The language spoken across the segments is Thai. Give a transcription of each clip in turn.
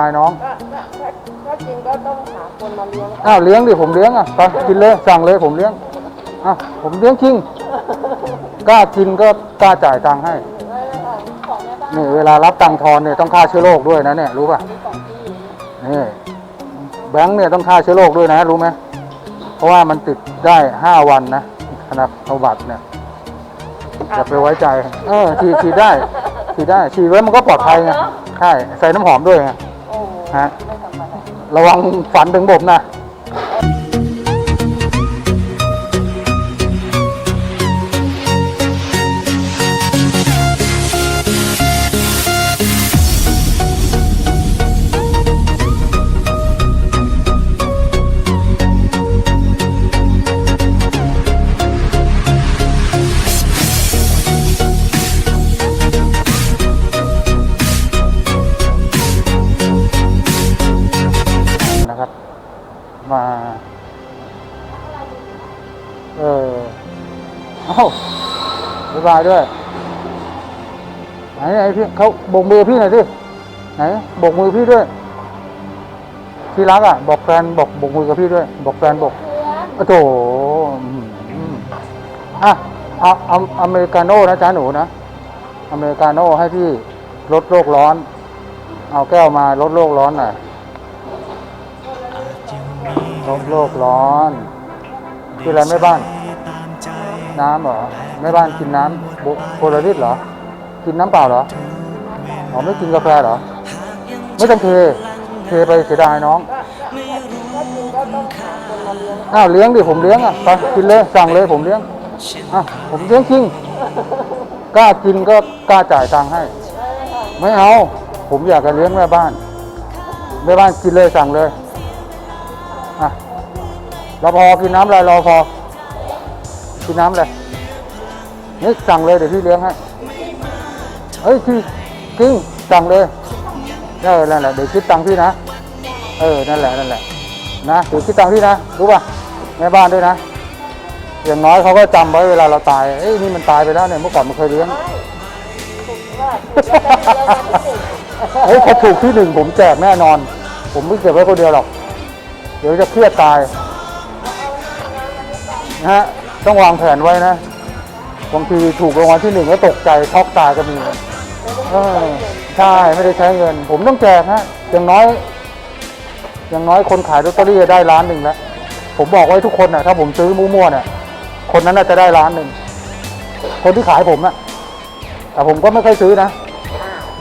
ตายน้องก็ก็ก็ก็จริงก็ต้องหาคนมาเลี้ยงอ้าวเลี้ยงดิผมเลี้ยงอะไปกินเลยสั่งเลยผมเลี้ยงอะผมเลี้ยงจริงกล้ากินก็กล้าจ่ายตังค์ให้ได้เลยค่ะของแม่บ้านนี่เวลารับตังค์ทอนเนี่ยต้องฆ่าเชื้อโรคด้วยนะเนี่ยรู้ป่ะของพี่นี่แบงค์เนี่ยต้องฆ่าเชื้อโรคด้วยนะรู้ไหมเพราะว่ามันติดได้ห้าวันนะขนาดเอาบัตรเนี่ยอย่าไปไว้ใจ เออฉีดฉีดได้ฉีดได้ฉีดไว้มันก็ปลอดภัยไงใช่ใส่น้ำหอมด้วยไงโอ้โห ฮะไม่ธรรมดาระวังฝันถึงผมนะ นะครับ มา เออเอ้าบ๊ายบายด้วย ไหนไหนพี่เขาโบกมือพี่หน่อยสิไหนโบกมือพี่ด้วยที่รักอะ บอกแฟนบอกโบกมือกับพี่ด้วย บอกแฟนบอกโอ้โถอืมอืมอะเอาเอาอเมริกาโน่นะจ๊ะหนูนะ อเมริกาโน่ให้พี่ลดโลกร้อน เอาแก้วมาลดโลกร้อนหน่อย ลดโลกร้อนคืออะไรแม่บ้าน น้ำเหรอแม่บ้านกินน้ำโบโพลาริสเหรอ กินน้ำเปล่าเหรออ๋อไม่กินกาแฟเหรอ ไม่ต้องเทเทไปเสียดายน้องก็ก็ก็จริงก็ต้องหาคนมาเลี้ยงอ้าวเลี้ยงดิผมเลี้ยงอะไปกินเลยสั่งเลยผมเลี้ยงอะผมเลี้ยงจริงกล้ากินก็กล้าจ่ายตังค์ให้ได้เลยค่ะไม่เอา ผมอยากจะเลี้ยงแม่บ้านแม่บ้านกินเลยสั่งเลย อะรอพอกินน้ำอะไรรอพอกินน้ำอะไรนี่สั่งเลยเดี๋ยวพี่เลี้ยงให้เฮ้ยที่จริงสั่งเลยเออนั่นแหละเดี๋ยวคิดตังค์พี่นะ เออนั่นแหละนั่นแหละนะเดี๋ยวคิดตังค์พี่นะรู้ป่ะแม่บ้านด้วยนะ อย่างน้อยเขาก็จำไว้เวลาเราตายเอ้ยนี่มันตายไปแล้วเนี่ยเมื่อก่อนมันเคยเลี้ยงไม่ถูกว่าถูกแล้วจะมีรางวัลที่หนึ่งเฮ้ยถ้าถูกที่หนึ่งผมแจกแน่นอน ผมไม่เก็บไว้คนเดียวหรอกเดี๋ยวจะเครียดตายนะฮะต้องวางแผนไว้นะบางทีถูกรางวัลที่หนึ่งแล้วตกใจช็อกตายก็มีใช่ไม่ได้ใช้เงิน ผมต้องแจกฮะอย่างน้อย อย่างน้อยคนขายลอตเตอรี่จะได้ล้านหนึ่งแล้วผมบอกไว้ทุกคนนะถ้าผมซื้อมั่วๆเนี่ยคนนั้นน่าจะได้ล้านหนึ่งคนที่ขายผมอะแต่ผมก็ไม่ค่อยซื้อนะ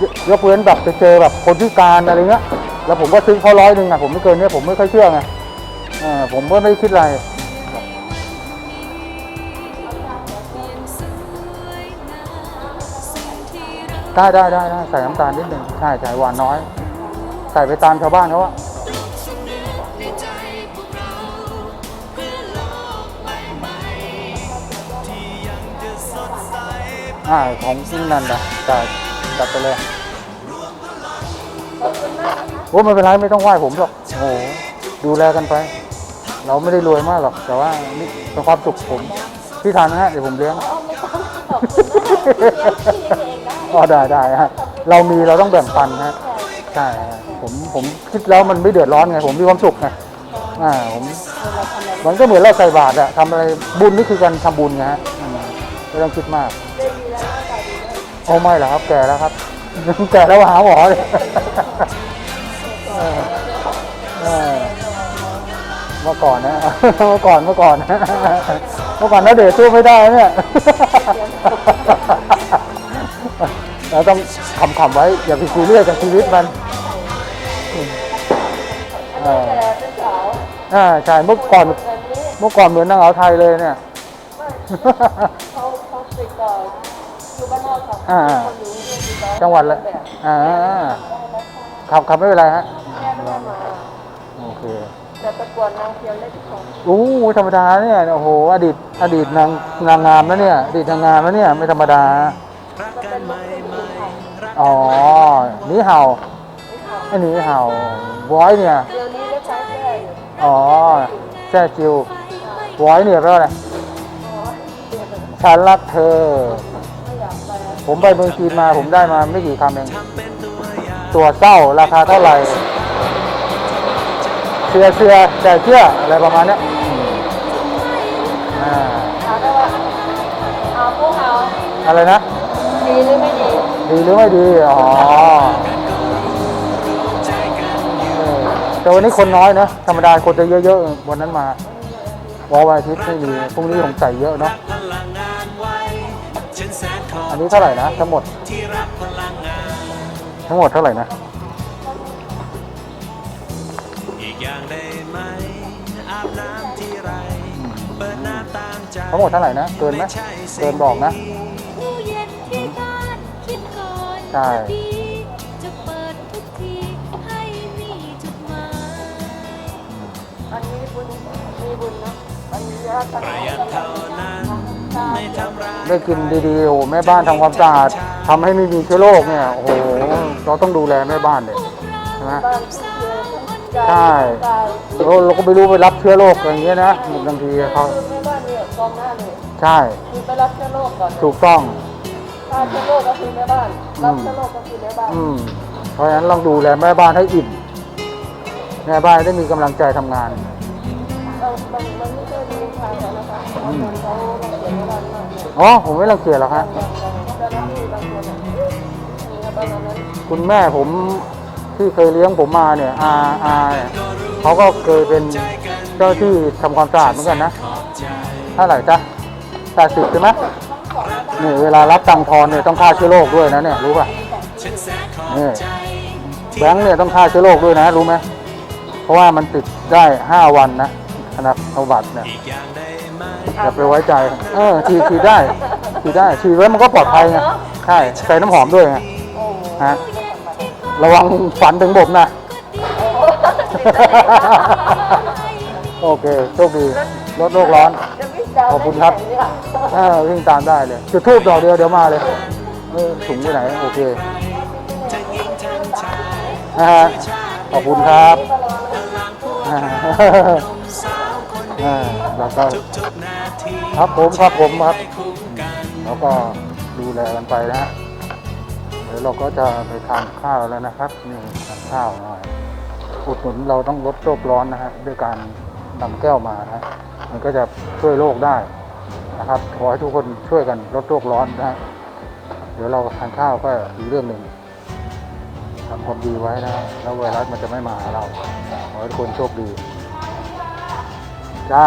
ยยกเว้นแบบไปเจอแบบคนพิการอะไรเงี้ย แล้วผมก็ซื้อเขาร้อยหนึ่งอะผมไม่เกินเนี้ยผมไม่ค่อยเชื่อไงเออผมก็ไม่คิดอะไรได้ได้ได้ได้ใส่น้ำตาลนิดหนึ่งใช่ใส่หวานน้อย ใส่ไปตามชาวบ้านเขาว่าอ่าของที่นั่นนะจัดจัดไปเลย อ้ไม่เป็นไรไม่ต้องไหว้ผมหรอกโอ้โหดูแลกันไป เราไม่ได้รวยมากหรอก แต่ว่านี่เป็นความสุขผมพี่ทานนะฮะเดี๋ยวผมเลี้ยงเอาไม่ต้องขอบคุณมากที่เลี้ยงพี่เองได้อ๋อได้ได้ฮะเรามีเราต้องแบ่งปันฮะใช่ฮะผมผมคิดแล้วมันไม่เดือดร้อนไง ผมมีความสุขไงอ่าผมเราทำอะไรมันก็เหมือนเราใส่บาตรอะทำอะไรบุญนี่คือการทำบุญไงฮะอืมไม่ต้องคิดมากได้ดีแล้วร่างกายดีแล้วโอ้ไม่หรอกครับแก่แล้วครับแก่แล้วหาหมอเลย เมื่อก่อนนะ เมื่อก่อนเมื่อก่อนเมื่อก่อนนะเดชสู้ไม่ได้เนี่ยเราต้องขำๆไว้ อย่าไปซีเรียสกับชีวิตมันอ่าใช่เมื่อก่อนเมื่อก่อนเหมือนนางสาวไทยเลยเนี่ยเขาเขาติดต่ออยู่บ้านนอกกับอ่าคนอยู่ที่ติดต่อจังหวัดละอ่าขับขับไม่เป็นไรฮะ ประกวดนางเพียวเล็กของโอ้ธรรมดาเนี่ยโอ้โหอดีตอดีตนางนางงามแล้วเนี่ยอดีตนางงามแล้วเนี่ยไม่ธรรมดาก็เป็นลูกครึ่งไทยอ๋อหนี่เห่าไอ้หนี่เห่าบอยเนี่ยเดี๋ยวนี้ก็ใช้แค่อยู่อ๋อแช่จิวบอยเนี่ยแปลว่าอะไรฉันรักเธอ ไม่อยากไปผมไปเมืองจีนมาผมได้มาไม่กี่คำเองตัวเศร้าราคาเท่าไหร่ เสียเสียแต่เชื่ออะไรประมาณเนี้ยอ่าถามได้ว่าเอาพวกเอาอะไรนะ ดีหรือไม่ดีดีหรือไม่ดี อ๋อเออแต่วันนี้คนน้อยนะ ธรรมดาคนจะเยอะๆ วันนั้นมาวอลวันอาทิตย์ไม่มีพรุ่งนี้คงใส่เยอะเนาะ อันนี้เท่าไหร่นะ ทั้งหมด ทั้งหมดเท่าไหร่นะ ทั้งหมดเท่าไหร่นะ เกินไหมเกินบอกนะ ตู้เย็นที่บ้านคิดก่อนใช่ จะดีจะเปิดทุกทีให้มีจุดหมายอันนี้บุญมีบุญนะอันนี้ยากประหยัดเท่านั้นไม่ทำร้ายได้กินดีๆโอ้โหแม่บ้านทำความสะอาดทำให้ไม่มีเชื้อโรคเนี่ยโอ้โหเราต้องดูแลแม่บ้านเลยใช่ไหม บ้านที่เจอทุกใจใช่ใจเราเราก็ไม่รู้ไปรับเชื้อโรคอะไรอย่างเงี้ยนะบางทีเขาคื อแม่บ้านเนี่ยกองหน้าเลยใช่ คือไปรับเชื้อโรคก่อนถูกต้อง ถ้าเชื้อโรคก็คือแม่บ้าน รับเชื้อโรคก็คือแม่บ้าน อืม เพราะฉะนั้นลองดูแลแม่บ้านให้อิ่ม แม่บ้านได้มีกำลังใจทำงานเอามันมันไม่ใช่ดีทางนะคะเพราะคนเขาเสียเวลามากเลยอ๋อ ผมไม่รังเกียจหรอกฮะบางบางเจ้าหน้าที่บางคนอะมีประมาณนั้นคุณแม่ผมที่เคยเลี้ยงผมมาเนี่ยอาอาเนี่ยเขาก็เคยเป็นเจ้าที่ทำความสะอาดเหมือนกันนะ เท่าไหร่จ๊ะแปดสิบใช่ไหมนี่เวลารับตังทอนเนี่ยต้องฆ่าเชื้อโรคด้วยนะเนี่ยรู้ป่ะนี่แบงค์เนี่ยต้องฆ่าเชื้อโรคด้วยนะรู้ไหมเพราะว่ามันติดได้ห้าวันนะขนาดเอาบัตรเนี่ยอย่าไปไว้ใจเออฉีดฉีดได้ฉีดได้ฉีดไว้มันก็ปลอดภัยไงใช่ใส่น้ำหอมด้วยไงฮะระวังฝันถึงผมนะ โอเค โชคดี ลดโลกร้อน ขอบคุณครับได้ที่ไหนเนี่ยเออวิ่งตามได้เลย จุดทูบดอกเดียวเดี๋ยวมาเลยเออถุงไปไหน โอเคจะยิงทั้งชายนะฮะขอบคุณครับอ่าสาวคนอ่าแล้วก็ทุกนาทีครับผมครับผมครับคู่กันแล้วก็ดูแลกันไปนะฮะเดี๋ยวเราก็จะไปทานข้าวแล้วนะครับนี่ทานข้าวหน่อยอุดหนุนเราต้องลดโลกร้อนนะฮะด้วยการนำแก้วมานะฮะ มันก็จะช่วยโลกได้นะครับ ขอให้ทุกคนช่วยกันลดโลกร้อนนะเดี๋ยวเราทานข้าวก็อีกเรื่องหนึ่งทำความดีไว้นะ แล้วไวรัสมันจะไม่มาหาเรา ขอให้ทุกคนโชคดี จ้า